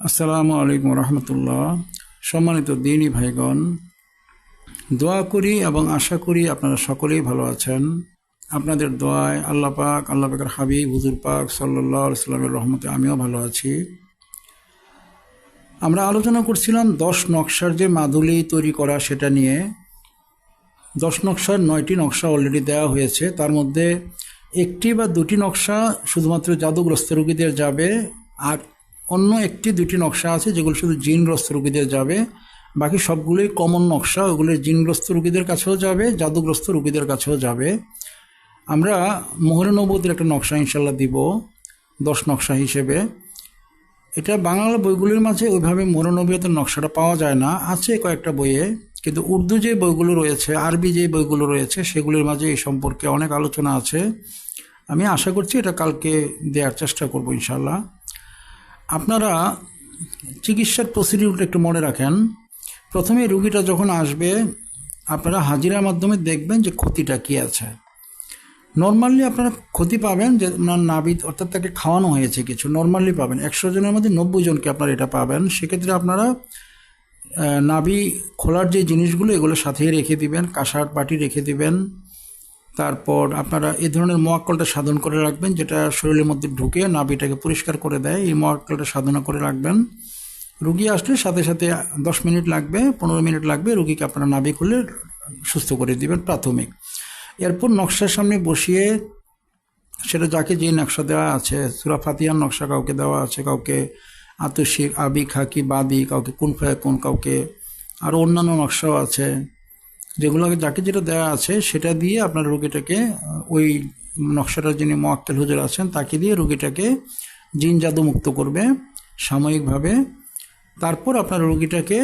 আসসালামু আলাইকুম রহমতুল্লাহ। সম্মানিত দিনী ভাইগণ, দোয়া করি এবং আশা করি আপনারা সকলেই ভালো আছেন। আপনাদের দোয়ায় আল্লাহ পাক, আল্লাহ পাকের হাবিব, হুজুর পাক সাল্লাহ সাল্লামের রহমতে আমিও ভালো আছি। আমরা আলোচনা করছিলাম দশ নকশার যে মাদুলি তৈরি করা সেটা নিয়ে। দশ নকশার নয়টি নকশা অলরেডি দেওয়া হয়েছে। তার মধ্যে একটি বা দুটি নকশা শুধুমাত্র জাদুগ্রস্ত রোগীদের যাবে, আর অন্য একটি, দুটি নকশা আছে যেগুলো শুধু জিনগ্রস্ত রুগীদের যাবে। বাকি সবগুলোই কমন নকশা, ওগুলো জিনগ্রস্ত রুগীদের কাছেও যাবে, জাদুগ্রস্ত রুগীদের কাছেও যাবে। আমরা মোহরে নবুদের একটা নকশা ইনশাল্লাহ দিব, দশ নকশা হিসেবে। এটা বাংলা বইগুলির মাঝে ওইভাবে মোরনবীয়তের নকশাটা পাওয়া যায় না, আছে কয়েকটা বইয়ে। কিন্তু উর্দু যে বইগুলো রয়েছে, আরবি যে বইগুলো রয়েছে, সেগুলির মাঝে এই সম্পর্কে অনেক আলোচনা আছে। আমি আশা করছি এটা কালকে দেওয়ার চেষ্টা করব ইনশাল্লাহ আপনারা চিকিৎসার প্রসিডিউরটা একটু মনে রাখেন। প্রথমে রুগীটা যখন আসবে, আপনারা হাজিরার মাধ্যমে দেখবেন যে ক্ষতিটা কী আছে। নর্মালি আপনারা ক্ষতি পাবেন যে আপনার নাবিদ অর্থাৎ তাকে খাওয়ানো হয়েছে কিছু। নর্মালি পাবেন। একশো জনের মধ্যে নব্বই জনকে আপনারা এটা পাবেন। সেক্ষেত্রে আপনারা নাভি খোলার যে জিনিসগুলো, এগুলো সাথেই রেখে দিবেন, কাঁসার বাটি রেখে দিবেন। তারপর আপনারা এই ধরনের মোয়াক্কলটা সাধন করে রাখবেন, যেটা শরীরের মধ্যে ঢুকে নাভিটাকে পরিষ্কার করে দেয়, এই মোয়াক্কলটা সাধনা করে রাখবেন। রুগী আসলে সাথে সাথে দশ মিনিট লাগবে, পনেরো মিনিট লাগবে, রুগীকে আপনারা নাভি খুলে সুস্থ করে দিবেন প্রাথমিক। এরপর নকশার সামনে বসিয়ে সেটা যাকে যে নকশা দেওয়া আছে, সুরা ফাতিয়ার নকশা কাউকে দেওয়া আছে, কাউকে আতসিক আবি খাকি, বাদি, কাউকে কোন ফায় কোন কাউকে আরও অন্যান্য নকশাও আছে। যেগুলো যাকে যেটা দেওয়া আছে, সেটা দিয়ে আপনার রোগীটাকে, ওই নকশাটার যিনি মোয়াক্কেল হুজুর আছেন, তাকে দিয়ে রোগীটাকে জিন জাদু মুক্ত করবে সাময়িকভাবে। তারপর আপনার রোগীটাকে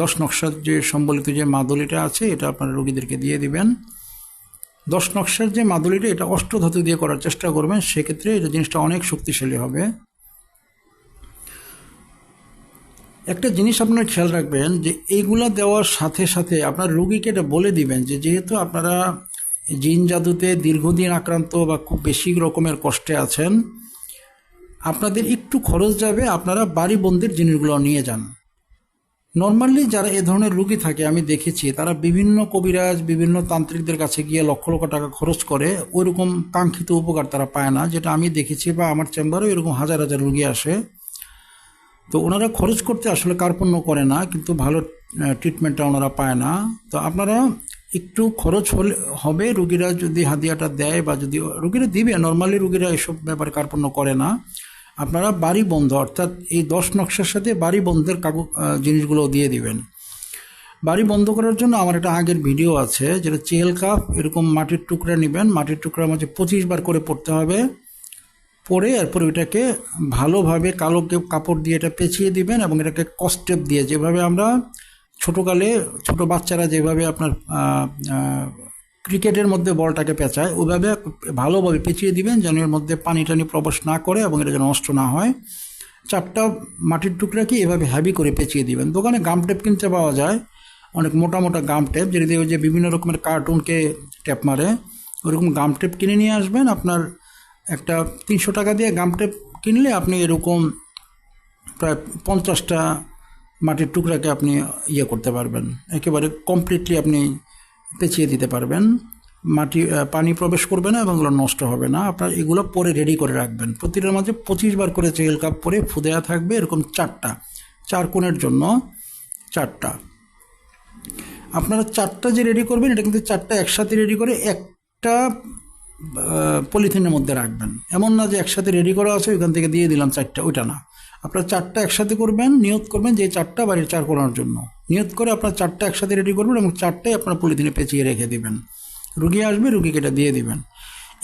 দশ নকশার যে সম্বলিত যে মাদুলিটা আছে, এটা আপনার রোগীদেরকে দিয়ে দিবেন। দশ নকশার যে মাদুলিটা, এটা অষ্টধাতু দিয়ে করার চেষ্টা করবেন, সেক্ষেত্রে এটা জিনিসটা অনেক শক্তিশালী হবে। একটা জিনিস আপনারা খেয়াল রাখবেন যে এইগুলা দেওয়ার সাথে সাথে আপনার রুগীকে এটা বলে দিবেন যে যেহেতু আপনারা জিন জাদুতে দীর্ঘদিন আক্রান্ত বা খুব বেশি রকমের কষ্টে আছেন, আপনাদের একটু খরচ যাবে, আপনারা বাড়ি বন্দির জিনিসগুলো নিয়ে যান। নর্মালি যারা এ ধরনের রুগী থাকে, আমি দেখেছি, তারা বিভিন্ন কবিরাজ, বিভিন্ন তান্ত্রিকদের কাছে গিয়ে লক্ষ লক্ষ টাকা খরচ করে, ওইরকম কাঙ্ক্ষিত উপকার তারা পায় না, যেটা আমি দেখেছি বা আমার চেম্বারেও এরকম হাজার হাজার রুগী আসে। তো ওনারা খরচ করতে আসলে কার্পণ্য করে না, কিন্তু ভালো ট্রিটমেন্টটা ওনারা পায় না। তো আপনারা একটু খরচ হলে, হবে, রুগীরা যদি হাদিয়াটা দেয় বা যদি, রুগীরা দিবে নর্মালি রুগীরা এসব ব্যাপারে কার্পণ্য করে না। আপনারা বাড়ি বন্ধ, অর্থাৎ এই দশ নকশার সাথে বাড়ি বন্ধের কাগজ জিনিসগুলো দিয়ে দিবেন। বাড়ি বন্ধ করার জন্য আমার একটা আগের ভিডিও আছে, যেটা চেল কাপ, এরকম মাটির টুকরা নেবেন। মাটির টুকরার মাঝে পঁচিশ বার করে পড়তে হবে। পরে এরপর ওইটাকে ভালোভাবে কালো কাপড় দিয়ে এটা পেঁচিয়ে দিবেন এবং এটাকে কস্টেপ দিয়ে যেভাবে আমরা ছোটোকালে ছোট বাচ্চারা যেভাবে আপনার ক্রিকেটের মধ্যে বলটাকে পেঁচায়, ওইভাবে ভালোভাবে পেঁচিয়ে দিবেন যেন এর মধ্যে পানি টানি প্রবেশ না করে এবং এটা যেন নষ্ট না হয়। চারটা মাটির টুকরাকে এভাবে হ্যাভি করে পেঁচিয়ে দিবেন। দোকানে গাম টেপ কিনতে পাওয়া যায়, অনেক মোটা মোটা গাম টেপ যেটা দিয়ে ওই যে বিভিন্ন রকমের কার্টুনকে টেপ মারে, ওরকম গাম টেপ কিনে নিয়ে আসবেন আপনার একটা তিনশো টাকা দিয়ে গাম টেপ কিনলে আপনি এরকম প্রায় পঞ্চাশটা মাটির টুকরাকে আপনি ইয়ে করতে পারবেন। একেবারে কমপ্লিটলি আপনি পেঁচিয়ে দিতে পারবেন। মাটি পানি প্রবেশ করবে না এবং এগুলো নষ্ট হবে না। আপনার এগুলো পরে রেডি করে রাখবেন। প্রতিটার মাঝে পঁচিশ বার করে চেল কাপ পরে ফুদেয়া থাকবে এরকম চারটা, চার কোণের জন্য চারটা। আপনারা চারটা যে রেডি করবেন, এটা কিন্তু চারটা একসাথে রেডি করে একটা পলিথিনের মধ্যে রাখবেন। এমন না যে একসাথে রেডি করা আছে, ওইখান থেকে দিয়ে দিলাম চারটা, ওইটা না। আপনার চারটা একসাথে করবেন, নিয়ত করবেন যে চারটা বাড়ির চার করানোর জন্য। নিয়ত করে আপনার চারটা একসাথে রেডি করবেন এবং চারটাই আপনার পলিথিনে পেঁচিয়ে রেখে দিবেন। রুগী আসবে, রুগীকে এটা দিয়ে দিবেন।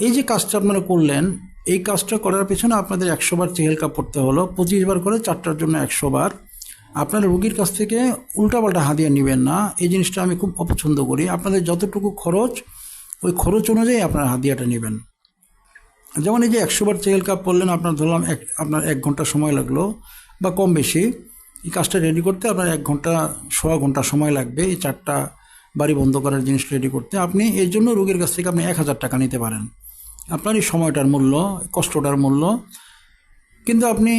এই যে কাজটা আপনারা করলেন, এই কাজটা করার পেছনে আপনাদের একশো বার চেহেল কাপ পড়তে হলো। পঁচিশ বার করে চারটার জন্য একশো বার। আপনার রুগীর কাছ থেকে উল্টাপাল্টা হাদিয়া নেবেন না। এই জিনিসটা আমি খুব অপছন্দ করি। আপনাদের যতটুকু খরচ ওই খরচ অনুযায়ী আপনার হাদিয়াটা নেবেন। যেমন এই যে একশো বার চেল কাপ পড়লেন আপনার ধরলাম এক, আপনার এক ঘণ্টা সময় লাগল বা কম বেশি। এই কাজটা রেডি করতে আপনার এক ঘণ্টা, সোয়া ঘণ্টা সময় লাগবে এই চারটা বাড়ি বন্ধ করার জিনিস রেডি করতে। আপনি এর জন্য রোগীর কাছ থেকে আপনি এক হাজার টাকা নিতে পারেন। আপনার এই সময়টার মূল্য, কষ্টটার মূল্য কিন্তু আপনি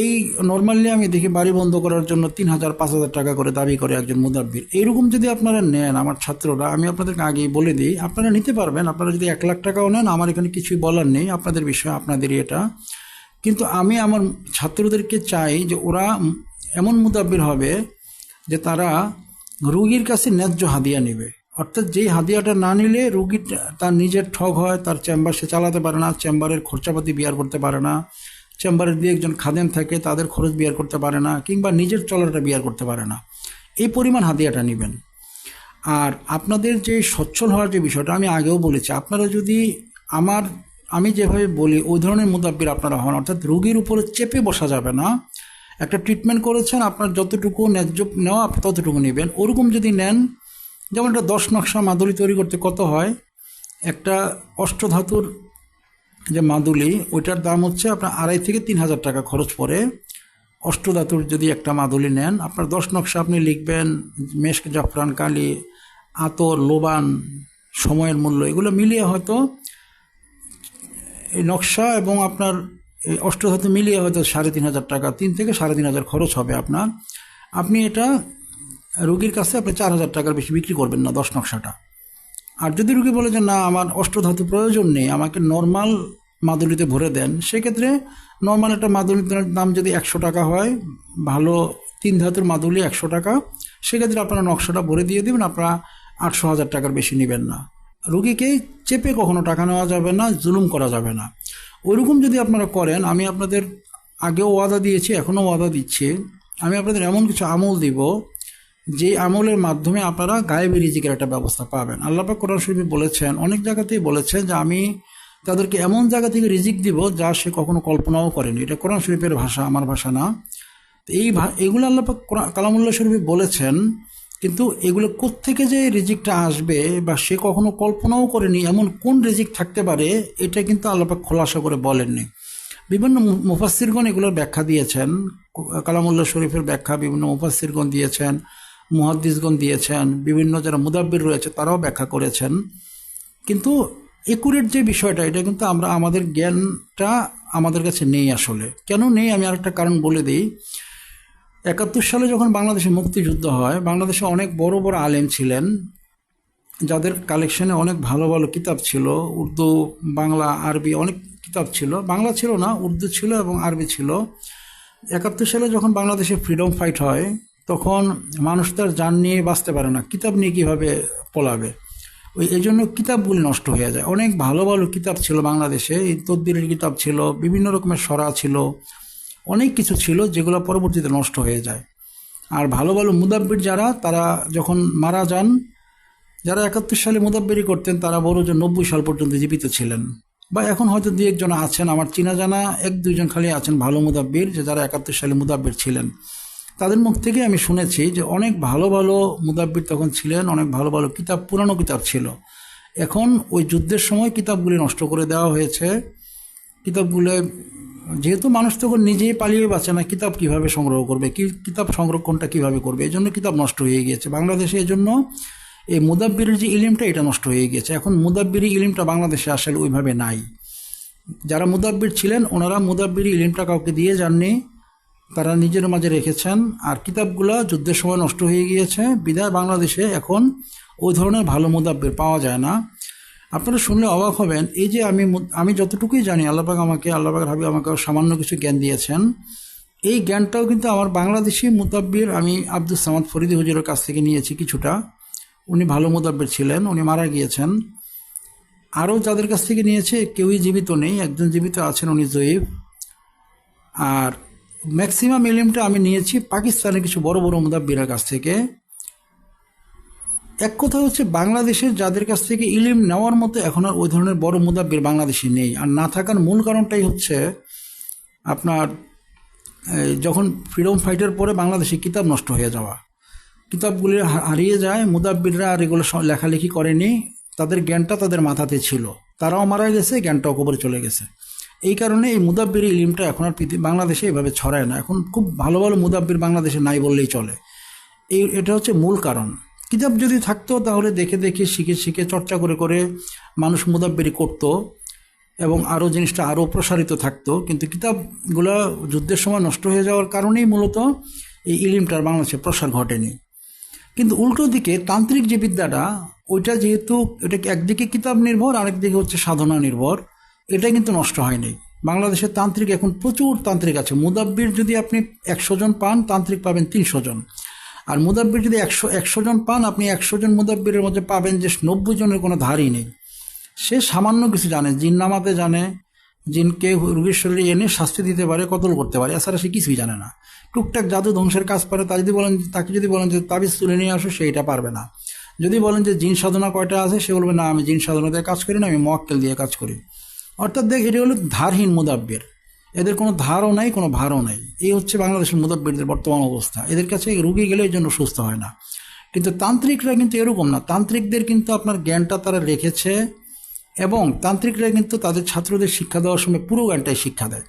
এই নর্মালি আমি দেখি বাড়ি বন্ধ করার জন্য তিন হাজার, পাঁচ হাজার টাকা করে দাবি করে একজন মুদাব্বির। এইরকম যদি আপনারা নেন আমার ছাত্ররা, আমি আপনাদেরকে আগেই বলে দিই, আপনারা নিতে পারবেন, আপনারা যদি এক লাখ টাকাও নেন, আমার এখানে কিছুই বলার নেই, আপনাদের বিষয়, আপনাদেরই এটা। কিন্তু আমি আমার ছাত্রদেরকে চাই যে ওরা এমন মুদাব্বির হবে যে তারা রুগীর কাছে ন্যায্য হাদিয়া নেবে। অর্থাৎ যেই হাদিয়াটা না নিলে রুগী তার নিজের ঠগ হয়, তার চেম্বার, সে চালাতে পারে না, চেম্বারের খরচাপাতি বিয়ার করতে পারে না। চেম্বারের দিয়ে একজন খাদেন থাকে, তাদের খরচ বিয়ার করতে পারে না, কিংবা নিজের চলাটা বিয়ার করতে পারে না। এই পরিমাণ হাতিয়াটা নেবেন। আর আপনাদের যে সচ্ছল হওয়ার যে বিষয়টা, আমি আগেও বলেছি, আপনারা যদি আমার, আমি যেভাবে বলি, ওই ধরনের মুদাব্বির আপনারা হন, অর্থাৎ রুগীর উপরে চেপে বসা যাবে না। একটা ট্রিটমেন্ট করেছেন, আপনার যতটুকু ন্যায্য নেওয়া, আপনি ততটুকু নেবেন। ওরকম যদি নেন, যেমন একটা দশ নকশা মাদুলি তৈরি করতে কত হয়? একটা অষ্টধাতুর যে মাদুলি, ওইটার দাম হচ্ছে আপনার আড়াই থেকে তিন হাজার টাকা খরচ পড়ে। অষ্টধাতুর যদি একটা মাদুলি নেন, আপনার দশ নকশা আপনি লিখবেন, মেশক, জাফরান, কালি, আতর, লোবান, সময়ের মূল্য, এগুলো মিলিয়ে হয়তো এই নকশা এবং আপনার এই অষ্টধাতু মিলিয়ে হয়তো সাড়ে তিন হাজার টাকা, তিন থেকে সাড়ে তিন হাজার খরচ হবে আপনার। আপনি এটা রুগীর কাছে আপনি চার হাজার টাকার বেশি বিক্রি করবেন না দশ নকশাটা। আর যদি রুগী বলে যে, না, আমার অষ্টধাতু প্রয়োজন নেই, আমাকে নর্মাল মাদুলিতে ভরে দেন, সেক্ষেত্রে নর্মাল একটা মাদুলির দাম যদি একশো টাকা হয়, ভালো তিন ধাতুর মাদুলি একশো টাকা, সেক্ষেত্রে আপনারা নকশাটা ভরে দিয়ে দেবেন, আপনারা আটশো হাজার টাকার বেশি নেবেন না। রুগীকে চেপে কখনো টাকা নেওয়া যাবে না, জুলুম করা যাবে না। ওইরকম যদি আপনারা করেন, আমি আপনাদের আগেও ওয়াদা দিয়েছি, এখনও ওয়াদা দিচ্ছি, আমি আপনাদের এমন কিছু আমল দিব যে আমলের মাধ্যমে আপনারা গায়েবী রিজিকের একটা ব্যবস্থা পাবেন। আল্লাপাক কোরআন শরীফে বলেছেন, অনেক জায়গাতেই বলেছেন যে আমি তাদেরকে এমন জায়গা থেকে রিজিক দিব যা সে কখনো কল্পনাও করেনি। এটা কোরআন শরীফের ভাষা, আমার ভাষা না। এই এগুলো আল্লাপাক কালামুল্লাহ শরীফে বলেছেন, কিন্তু এগুলো কোত্থেকে যে রিজিকটা আসবে বা সে কখনো কল্পনাও করেনি, এমন কোন রিজিক থাকতে পারে, এটা কিন্তু আল্লাপাক খোলাসা করে বলেননি। বিভিন্ন মুফাসিরগণ এগুলোর ব্যাখ্যা দিয়েছেন কালামুল্লাহ শরীফের ব্যাখ্যা বিভিন্ন মুফাসিরগণ দিয়েছেন। মুহাদ্দিসগণ দিয়েছেন, বিভিন্ন যারা মুদাব্বির রয়েছে তারাও ব্যাখ্যা করেছেন। কিন্তু একুরেট যে বিষয়টা, এটা কিন্তু আমরা, আমাদের জ্ঞানটা আমাদের কাছে নেই আসলে। কেন নেই? আমি আরেকটা কারণ বলে দিই। একাত্তর সালে যখন বাংলাদেশে মুক্তিযুদ্ধ হয়, বাংলাদেশে অনেক বড় বড় আলেম ছিলেন, যাদের কালেকশনে অনেক ভালো ভালো কিতাব ছিল, উর্দু, বাংলা, আরবি অনেক কিতাব ছিল। বাংলা ছিল না, উর্দু ছিল এবং আরবি ছিল। একাত্তর সালে যখন বাংলাদেশে ফ্রিডম ফাইট হয় তখন মানুষ তার যান নিয়ে বাঁচতে পারে না, কিতাব নিয়ে কীভাবে পলাবে? ওই এই জন্য কিতাবগুলি নষ্ট হয়ে যায়। অনেক ভালো ভালো কিতাব ছিল বাংলাদেশে, এই তদ্বিরের কিতাব ছিল, বিভিন্ন রকমের সরা ছিল, অনেক কিছু ছিল যেগুলো পরবর্তীতে নষ্ট হয়ে যায়। আর ভালো ভালো মুদাব্বির যারা, তারা যখন মারা যান, যারা একাত্তর সালে মুদাব্বিরি করতেন, তারা বড় যে নব্বই সাল পর্যন্ত জীবিত ছিলেন। বা এখন হয়তো দু একজন আছেন, আমার চিনা জানা এক দুইজন খালি আছেন ভালো মুদাব্বির, যে যারা একাত্তর সালে মুদাব্বির ছিলেন। তাদের মুখ থেকে আমি শুনেছি যে অনেক ভালো ভালো মুদাব্বির তখন ছিলেন, অনেক ভালো ভালো কিতাব, পুরানো কিতাব ছিল। এখন ওই যুদ্ধের সময় কিতাবগুলি নষ্ট করে দেওয়া হয়েছে। কিতাবগুলো, যেহেতু মানুষ তখন নিজেই পালিয়ে বাঁচে না, কিতাব কীভাবে সংগ্রহ করবে, কি কিতাব সংরক্ষণটা কীভাবে করবে এই জন্য কিতাব নষ্ট হয়ে গিয়েছে। বাংলাদেশে এই জন্য এই মুদাব্বিরের যে ইলিমটা, এটা নষ্ট হয়ে গিয়েছে। এখন মুদাব্বিরি ইলিমটা বাংলাদেশে আসলে ওইভাবে নাই। যারা মুদাব্বির ছিলেন, ওনারা মুদাব্বিরি ইলিমটা কাউকে দিয়ে যাননি। তারা নিজের মাঝে রেখেছেন, আর কিতাবগুলো যুদ্ধের সময় নষ্ট হয়ে গিয়েছে। বিদায় বাংলাদেশে এখন ওই ধরনের ভালো মুদাব্বির পাওয়া যায় না। আপনারা শুনলে অবাক হবেন, এই যে আমি আমি যতটুকুই জানি আল্লাহবাগ আমাকে আল্লাহবাগ হাবি আমাকে সামান্য কিছু জ্ঞান দিয়েছেন। এই জ্ঞানটাও কিন্তু আমার বাংলাদেশি মুতাব্বির আমি আব্দুল সামাদ ফরিদি হুজুরের কাছ থেকে নিয়েছি কিছুটা। উনি ভালো মুতাব্বির ছিলেন, উনি মারা গিয়েছেন। আরও যাদের কাছ থেকে নিয়েছে, কেউই জীবিত নেই, একজন জীবিত আছেন, উনি জয়ীব। আর ম্যাক্সিমাম এলিমটা আমি নিয়েছি পাকিস্তানের কিছু বড় বড় মুদাব্বিরের কাছ থেকে। এক কথা হচ্ছে বাংলাদেশের যাদের কাছ থেকে ইলিম নেওয়ার মতো এখন আর ওই ধরনের বড় মুদাব্বির বাংলাদেশে নেই। আর না থাকার মূল কারণটাই হচ্ছে আপনার যখন ফ্রিডম ফাইটের পরে বাংলাদেশে কিতাব নষ্ট হয়ে যাওয়া। কিতাবগুলি হারিয়ে যায় মুদাব্বিররা আর এগুলো লেখালেখি করেনি, তাদের জ্ঞানটা তাদের মাথাতে ছিল। তারাও মারা গেছে, জ্ঞানটাও কবরে চলে গেছে। এই কারণে এই মুদাব্বির ইলিমটা এখন আর বাংলাদেশে এভাবে ছড়ায় না। এখন খুব ভালো ভালো মুদাব্বির বাংলাদেশে নাই বললেই চলে। এই, এটা হচ্ছে মূল কারণ। কিতাব যদি থাকতো তাহলে দেখে দেখে, শিখে শিখে, চর্চা করে করে মানুষ মুদাব্বিরি করত এবং আরও জিনিসটা আরও প্রসারিত থাকতো। কিন্তু কিতাবগুলো যুদ্ধের সময় নষ্ট হয়ে যাওয়ার কারণেই মূলত এই ইলিমটার বাংলাদেশে প্রসার ঘটেনি। কিন্তু উল্টো দিকে তান্ত্রিক যে বিদ্যাটা, ওইটা যেহেতু এটা একদিকে কিতাব নির্ভর, আরেকদিকে হচ্ছে সাধনা নির্ভর। এটা কিন্তু নষ্ট হয়নি। বাংলাদেশের তান্ত্রিক এখন প্রচুর তান্ত্রিক আছে। মুদাব্বির যদি আপনি একশো জন পান, তান্ত্রিক পাবেন তিনশো জন। আর মুদাব্বির যদি একশো একশো জন পান, আপনি একশো জন মুদাব্বিরের মধ্যে পাবেন যে নব্বই জনের কোনো ধারই নেই। সে সামান্য কিছু জানে, জিন নামাতে জানে, জিনকে রুগীর শরীরে এনে শাস্তি দিতে পারে, কতল করতে পারে, এছাড়া সে কিছুই জানে না। টুকটাক জাদু ধ্বংসের কাজ পারে, তা যদি বলেন, তাকে যদি বলেন যে তাবিজ তুলে নিয়ে আসো, সে এটা পারবে না। যদি বলেন যে জিন সাধনা কয়টা আছে, সে বলবে, না, আমি জিন সাধনাতে কাজ করি না, আমি মক্কেল দিয়ে কাজ করি। অর্থাৎ দেখ, এটি হলো ধারহীন মুদাব্বের। এদের কোনো ধারও নাই, কোনো ভারও নাই। এই হচ্ছে বাংলাদেশের মুদাব্বিরদের বর্তমান অবস্থা। এদের কাছে রুগী গেলে এই জন্য সুস্থ হয় না। কিন্তু তান্ত্রিকরা কিন্তু এরকম না। তান্ত্রিকদের কিন্তু আপনার জ্ঞানটা তারা রেখেছে এবং তান্ত্রিকরা কিন্তু তাদের ছাত্রদের শিক্ষা দেওয়ার সময় পুরো জ্ঞানটাই শিক্ষা দেয়।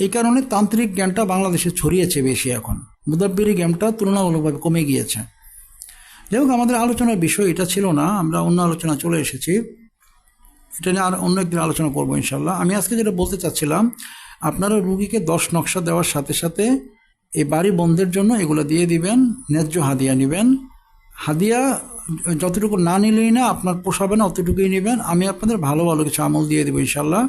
এই কারণে তান্ত্রিক জ্ঞানটা বাংলাদেশে ছড়িয়েছে বেশি এখন। মুদাব্বিরি জ্ঞানটা তুলনামূলকভাবে কমে গিয়েছে। যাই আমাদের আলোচনার বিষয় এটা ছিল না। আমরা অন্য আলোচনা চলে এসেছি। এটা নিয়ে আর অন্য একদিন আলোচনা করব ইনশাল্লাহ। আমি আজকে যেটা বলতে চাচ্ছিলাম, আপনারা রুগীকে দশ নকশা দেওয়ার সাথে সাথে এই বাড়ি বন্ধের জন্য এগুলো দিয়ে দিবেন, ন্যায্য হাদিয়া নেবেন। হাদিয়া যতটুকু না নিলেই না আপনার পোষাবে না, অতটুকুই নেবেন। আমি আপনাদের ভালো ভালো কিছু আমল দিয়ে দেবো ইনশাল্লাহ।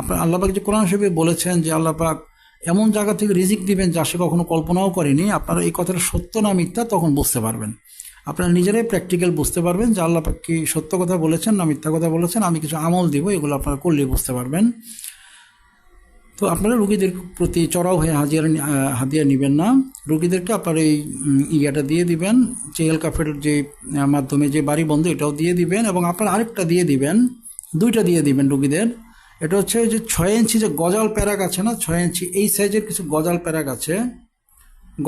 আপনার আল্লাপাক যে কোরআন শরীফে বলেছেন যে আল্লাপাক এমন জায়গা থেকে রিজিক দিবেন যা সে কখনো কল্পনাও করেনি। আপনারা এই কথাটা সত্য না মিথ্যা তখন বুঝতে পারবেন। আপনারা নিজেরাই প্র্যাকটিক্যাল বুঝতে পারবেন যে আল্লাপাক কি সত্য কথা বলেছেন না মিথ্যা কথা বলেছেন, আমি কিছু আমল দিব, এগুলো আপনারা করলেই বুঝতে পারবেন। তো আপনারা রুগীদের প্রতি চড়াও হয়ে হাজিয়া হাদিয়া নেবেন না। রুগীদেরকে আপনার এই ইয়াটা দিয়ে দিবেন চেয়েল কাফের যে মাধ্যমে যে বাড়ি বন্ধ, এটাও দিয়ে দিবেন এবং আপনার আরেকটা দিয়ে দিবেন, দুইটা দিয়ে দিবেন রুগীদের। এটা হচ্ছে যে ছয় ইঞ্চি যে গজাল প্যারাক আছে না, ছয় ইঞ্চি, এই সাইজের কিছু গজাল প্যারাক আছে।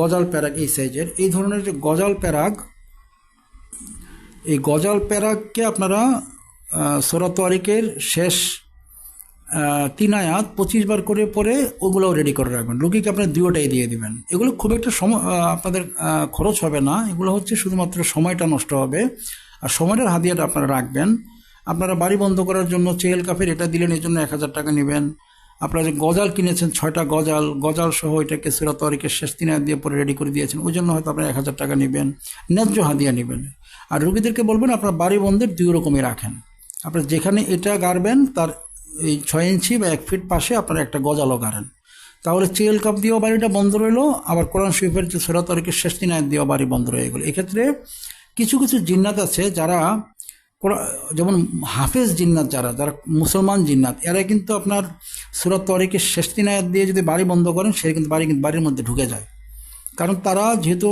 গজাল প্যারাক এই সাইজের। এই ধরনের যে গজাল প্যারাক এই গজাল প্যারাককে আপনারা সোরা তোয়ারিকের শেষ তিন আয়াত পঁচিশ বার করে পরে ওগুলোও রেডি করে রাখবেন। রুগীকে আপনার দুয়োটাই দিয়ে দিবেন। এগুলো খুব একটা সময় আপনাদের খরচ হবে না। এগুলো হচ্ছে শুধুমাত্র সময়টা নষ্ট হবে। আর সময়টার হাতিয়াটা আপনারা রাখবেন। আপনারা বাড়ি বন্ধ করার জন্য চেয়েল কাফের এটা দিলেন, এই জন্য এক হাজার টাকা নেবেন। আপনারা যে গজাল কিনেছেন, ছয়টা গজাল গজাল সহ এটাকে সুরা তরিকের শেষ তিন দিয়ে পরে রেডি করে দিয়েছেন, ওই জন্য হয়তো আপনারা এক হাজার টাকা নেবেন। ন্যায্য হাদিয়া নেবেন। আর রুগীদেরকে বলবেন, আপনার বাড়ি বন্ধের দুই রকমই রাখেন। আপনার যেখানে এটা গাড়বেন, তার এই ছয় ইঞ্চি বা এক ফিট পাশে আপনারা একটা গজালও গাড়েন। তাহলে চেল কাপ দিয়েও বাড়িটা বন্ধ রইল, আবার কোরআন শরীফের যে সোরা তরিকের শেষ দিন আয়াত দিয়েও বাড়ি বন্ধ রয়ে গেলো। এক্ষেত্রে কিছু কিছু জিন্নাত আছে যারা যেমন হাফেজ জিন্নাত যারা যারা মুসলমান জিন্নাত, এরা কিন্তু আপনার সুরত তরিকের শেষ দিন আয়াত দিয়ে যদি বাড়ি বন্ধ করেন, সে কিন্তু বাড়ি কিন্তু বাড়ির মধ্যে ঢুকে যায়। কারণ তারা যেহেতু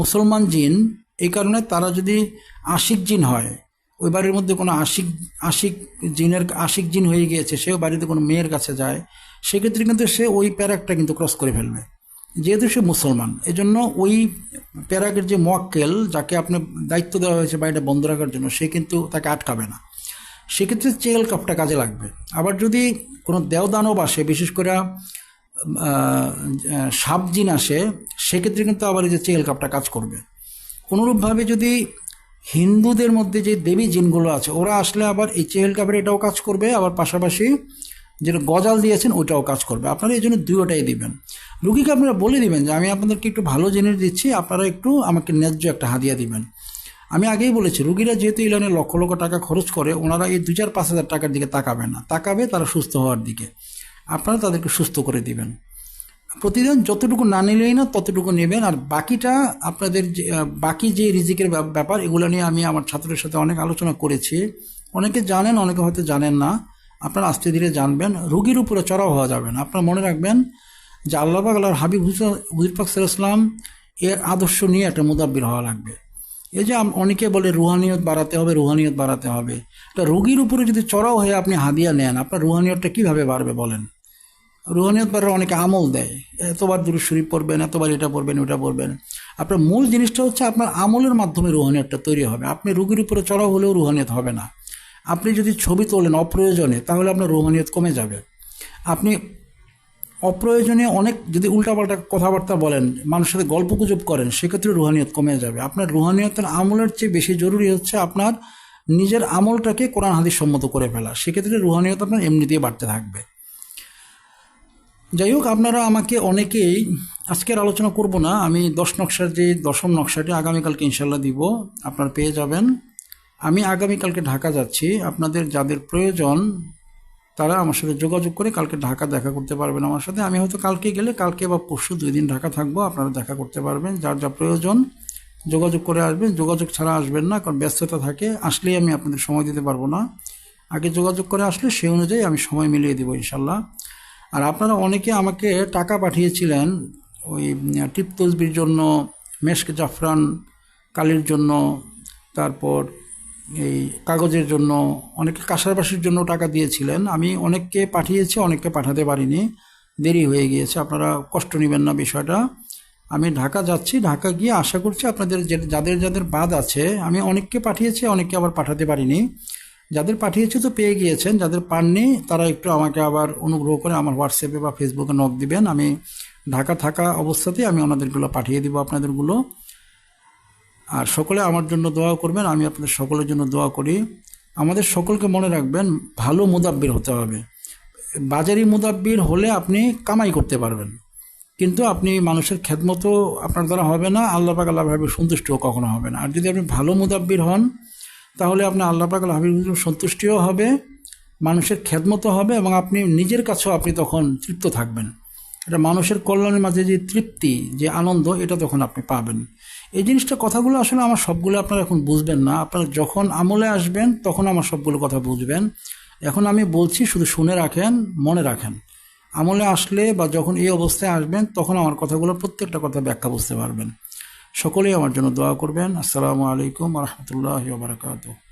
মুসলমান জিন এই কারণে তারা যদি আশিক জিন হয় ওই বাড়ির মধ্যে কোনো আশিক আশিক জিনের আশিক জিন হয়ে গিয়েছে সেও বাড়িতে কোনো মেয়ের কাছে যায় সেক্ষেত্রে কিন্তু সে ওই প্যারাকটা কিন্তু ক্রস করে ফেলবে। যেহেতু সে মুসলমান এজন্য ওই প্যারাকের যে মোয়াক্কেল যাকে আপনার দায়িত্ব দেওয়া হয়েছে বাড়িটা বন্ধ রাখার জন্য সে কিন্তু তাকে আটকাবে না। সেক্ষেত্রে চেল কাপটা কাজে লাগবে। আবার যদি কোনো দেওদানব আসে বিশেষ করে আহ, সাপ জিন আসে সেক্ষেত্রে কিন্তু আবার এই যে চেল কাপটা কাজ করবে। অনুরূপভাবে যদি হিন্দুদের মধ্যে যে দেবী জিনগুলো আছে, ওরা আসলে আবার এই চেহেল কাপের এটাও কাজ করবে, আবার পাশাপাশি যেটা গজাল দিয়েছেন ওইটাও কাজ করবে। আপনারা এই জন্য দুয়োটাই দিবেন। রুগীকে আপনারা বলে দিবেন যে, আমি আপনাদেরকে একটু ভালো জিনিস দিচ্ছি, আপনারা একটু আমাকে ন্যায্য একটা হাদিয়া দিবেন। আমি আগেই বলেছি, রুগীরা যেহেতু এই লাইনে লক্ষ লক্ষ টাকা খরচ করে, ওনারা এই দু চার পাঁচ হাজার টাকার দিকে তাকাবে না, তাকাবে তারা সুস্থ হওয়ার দিকে। আপনারা তাদেরকে সুস্থ করে দিবেন। প্রতিদিন যতটুকু না নিলেই না ততটুকু নেবেন। আর বাকিটা আপনাদের যে বাকি যে রিজিকের ব্যাপ- ব্যাপার, এগুলো নিয়ে আমি আমার ছাত্রের সাথে অনেক আলোচনা করেছি। অনেকে জানেন, অনেকে হয়তো জানেন না। আপনারা আস্তে ধীরে জানবেন। রুগীর উপরে চড়াও হওয়া যাবে না। আপনারা মনে রাখবেন যে আল্লাহ আল্লাহর হাবিব হুজুর পাক সাল্লাম এর আদর্শ নিয়ে একটা মুদাব্বির হওয়া লাগবে। এই যে অনেকে বলে রুহানিয়ত বাড়াতে হবে, রুহানিয়ত বাড়াতে হবে। তা রুগীর উপরে যদি চড়াও হয়ে আপনি হাদিয়া নেন, আপনার রুহানিয়তটা কীভাবে বাড়বে বলেন? রুহানিয়ত বাড়ার অনেকে আমল দেয়। এতবার দূর শরীফ পড়বেন, এতবার এটা পড়বেন, ওটা পড়বেন। আপনার মূল জিনিসটা হচ্ছে আপনার আমলের মাধ্যমে রুহানিয়তটা তৈরি হবে। আপনি রুগীর উপরে চড়াও হলেও রুহানিয়ত হবে না। আপনি যদি ছবি তোলেন অপ্রয়োজনে, তাহলে আপনার রুহানিয়ত কমে যাবে। আপনি অপ্রয়োজনে অনেক যদি উল্টাপাল্টা কথাবার্তা বলেন, মানুষের সাথে গল্প গুজব করেন, সেক্ষেত্রে রুহানিয়ত কমে যাবে। আপনার রুহানিয়তের আমলের চেয়ে বেশি জরুরি হচ্ছে আপনার নিজের আমলটাকে কোরআন হাদিস সম্মত করে ফেলা। সেক্ষেত্রে রুহানিয়ত আপনার এমনিতেই বাড়তে থাকবে। যাই হোক আপনারা আমাকে অনেকেই আজকের আলোচনা করব না। আমি দশ নকশার যে দশম নকশাটি আগামীকালকে ইনশাল্লাহ দিব। আপনারা পেয়ে যাবেন। আমি আগামীকালকে ঢাকা যাচ্ছি। আপনাদের যাদের প্রয়োজন, তারা আমার সাথে যোগাযোগ করে কালকে ঢাকা দেখা করতে পারবেন আমার সাথে। আমি হয়তো কালকে গেলে, কালকে বা পরশু দুই দিন ঢাকা থাকব, আপনারা দেখা করতে পারবেন। যার যা প্রয়োজন, যোগাযোগ করে আসবেন। যোগাযোগ ছাড়া আসবেন না, কারণ ব্যস্ততা থাকে। আসলেই আমি আপনাদের সময় দিতে পারব না। আগে যোগাযোগ করে আসলে সেই অনুযায়ী আমি সময় মিলিয়ে দেবো ইনশাল্লাহ আর আপনারা অনেকে আমাকে টাকা পাঠিয়েছিলেন ওই টিপ তসবির জন্য, মেশক জাফরান কালির জন্য, তারপর এই কাগজের জন্য, অনেকে কাঁসারবাসির জন্য টাকা দিয়েছিলেন। আমি অনেককে পাঠিয়েছি, অনেককে পাঠাতে পারিনি। দেরি হয়ে গিয়েছে, আপনারা কষ্ট নেবেন না বিষয়টা। আমি ঢাকা যাচ্ছি, ঢাকা গিয়ে আশা করছি আপনাদের যাদের যাদের বাদ আছে, আমি অনেককে পাঠিয়েছি, অনেককে আবার পাঠাতে পারিনি। যাদের পাঠিয়েছি তো পেয়ে গিয়েছেন, যাদের পাননি তারা একটু আমাকে আবার অনুগ্রহ করে আমার হোয়াটসঅ্যাপে বা ফেসবুকে নক দিবেন। আমি ঢাকা থাকা অবস্থাতেই আমি ওনাদেরগুলো পাঠিয়ে দিব আপনাদেরগুলো। আর সকলে আমার জন্য দোয়া করবেন, আমি আপনাদের সকলের জন্য দোয়া করি। আমাদের সকলকে মনে রাখবেন, ভালো মুদাব্বির হতে হবে। বাজারি মুদাব্বির হলে আপনি কামাই করতে পারবেন। কিন্তু আপনি মানুষের খেদমতো আপনার দ্বারা হবে না, আল্লাহ পাক আল্লাহ ভাবে সন্তুষ্টিও কখনো হবে না। আর যদি আপনি ভালো মুদাব্বির হন তাহলে আপনি আল্লাহ পাক আল্লাহ হাবিব সন্তুষ্টিও হবে, মানুষের খেদমতো হবে এবং আপনি নিজের কাছেও আপনি তখন তৃপ্ত থাকবেন। এটা মানুষের কল্যাণের মাঝে যে তৃপ্তি, যে আনন্দ, এটা তখন আপনি পাবেন। এই জিনিসটা কথাগুলো আসলে আমার সবগুলো আপনারা এখন বুঝবেন না। আপনারা যখন আমলে আসবেন, তখন আমার সবগুলো কথা বুঝবেন। এখন আমি বলছি, শুধু শুনে রাখেন, মনে রাখেন। আমলে আসলে বা যখন এই অবস্থায় আসবেন, তখন আমার কথাগুলো প্রত্যেকটা কথা ব্যাখ্যা বুঝতে পারবেন। সকলেই আমার জন্য দোয়া করবেন। আসসালামু আলাইকুম রহমতুল্লাহ বারকাতুহ।